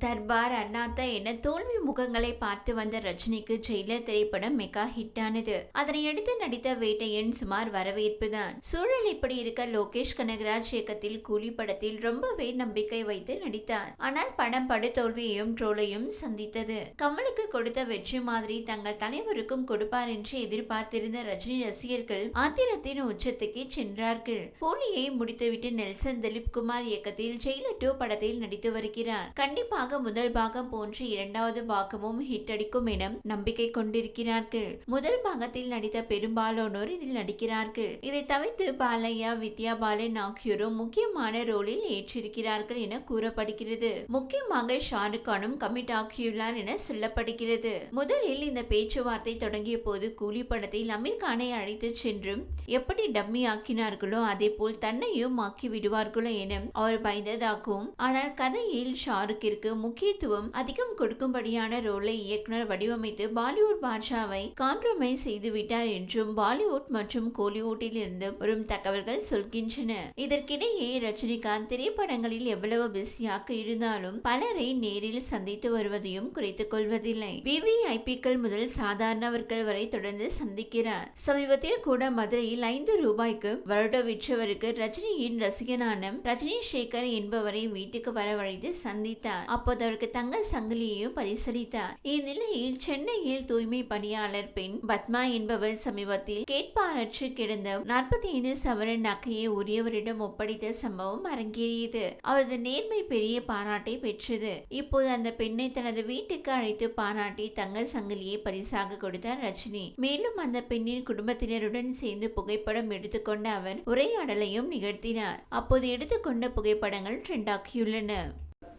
தர்பார் அண்ணாத்தா என தோல்வி முகங்களை பார்த்து வந்த ரஜினிக்கு ஜெயிலர் திரைப்படம் மெகா ஹிட் ஆனது அதனை அடுத்து நடித்த வேட்டையன் சுமார் வரவேற்பு தான் சூழல் இப்படி இருக்க லோகேஷ் கனகராஜ் இயக்கத்தில் கூலி படத்தில் ரொம்பவே நம்பிக்கை வைத்து நடித்தார். ஆனால் படம் படுதோல்வியையும் ட்ரோலையும் சந்தித்தது. கமலுக்கு கொடுத்த வெற்றி மாதிரி தங்கள் தலைவருக்கும் கொடுப்பார் என்று எதிர்பார்த்திருந்த ரஜினி ரசிகர்கள் ஆத்திரத்தின் உச்சத்துக்கு சென்றார்கள். போலியை முடித்துவிட்டு நெல்சன் திலீப் குமார் இயக்கத்தில் ஜெயிலர் டூ படத்தில் நடித்து வருகிறார். நிச்சயமாக முதல் பாகம் போன்று இரண்டாவது பாகமும் ஹிட் அடிக்கும் என நம்பிக்கை கொண்டிருக்கிறார்கள். முதல் பாகத்தில் நடித்த பெரும்பாலானோர் இதில் நடிக்கிறார்கள். இதை தவிர்த்து பாலையா வித்யா பாலன் ஆகியோரும் முக்கியமான ரோலில் ஏற்றிருக்கிறார்கள் என கூறப்படுகிறது. முக்கியமாக ஷாருக் கானும் கமிட் ஆகியுள்ளார் என சொல்லப்படுகிறது. முதலில் இந்த பேச்சுவார்த்தை தொடங்கிய போது கூலி படத்தில் அமீர் கானை அழைத்து சென்றும் எப்படி டம்மி ஆக்கினார்களோ அதே போல் தன்னையும் ஆக்கி விடுவார்களோ என அவர் பயந்ததாகவும் ஆனால் கதையில் ஷாருக்கிற்கு முக்கியத்துவம் அதிகம் கொடுக்கும்படியான ரோலை இயக்குனர் வடிவமைத்து பாலிவுட் பாட்ஷாவை காம்ப்ரமைஸ் செய்து விட்டார் என்றும் பாலிவுட் மற்றும் கோலிவுட்டில் இருந்து வரும் தகவல்கள் சொல்கின்றன. இதற்கிடையே ரஜினிகாந்த் திரைப்படங்களில் எவ்வளவு பிஸியாக இருந்தாலும் பலரை நேரில் சந்தித்து வருவதையும் குறைத்துக் கொள்வதில்லை. விவிஐபிக்கள் முதல் சாதாரணவர்கள் வரை தொடர்ந்து சந்திக்கிறார். சமீபத்தில் கூட மதுரையில் ஐந்து ரூபாய்க்கு வருட விற்றவருக்கு ரஜினியின் ரசிகனான ரஜினி சேகர் என்பவரை வீட்டுக்கு வரவழைத்து சந்தித்தார். அப்போது அவருக்கு தங்க சங்கிலியையும் பரிசளித்தார். இந்நிலையில் சென்னையில் தூய்மை பணியாளர் பெண் பத்மா என்பவர் சமீபத்தில் கேட்பாரற்று கிடந்த நாற்பத்தி ஐந்து சவரன் நகையை உரியவரிடம் ஒப்படைத்த சம்பவம் அரங்கேறியது. அவரது நேர்மை பெரிய பாராட்டை பெற்றது. இப்போது அந்த பெண்ணை தனது வீட்டுக்கு அழைத்து பாராட்டி தங்க சங்கிலியை பரிசாக கொடுத்தார் ரஜினி. மேலும் அந்த பெண்ணின் குடும்பத்தினருடன் சேர்ந்து புகைப்படம் எடுத்துக்கொண்ட அவர் உரையாடலையும் நிகழ்த்தினார். அப்போது எடுத்துக்கொண்ட புகைப்படங்கள் ட்ரெண்ட்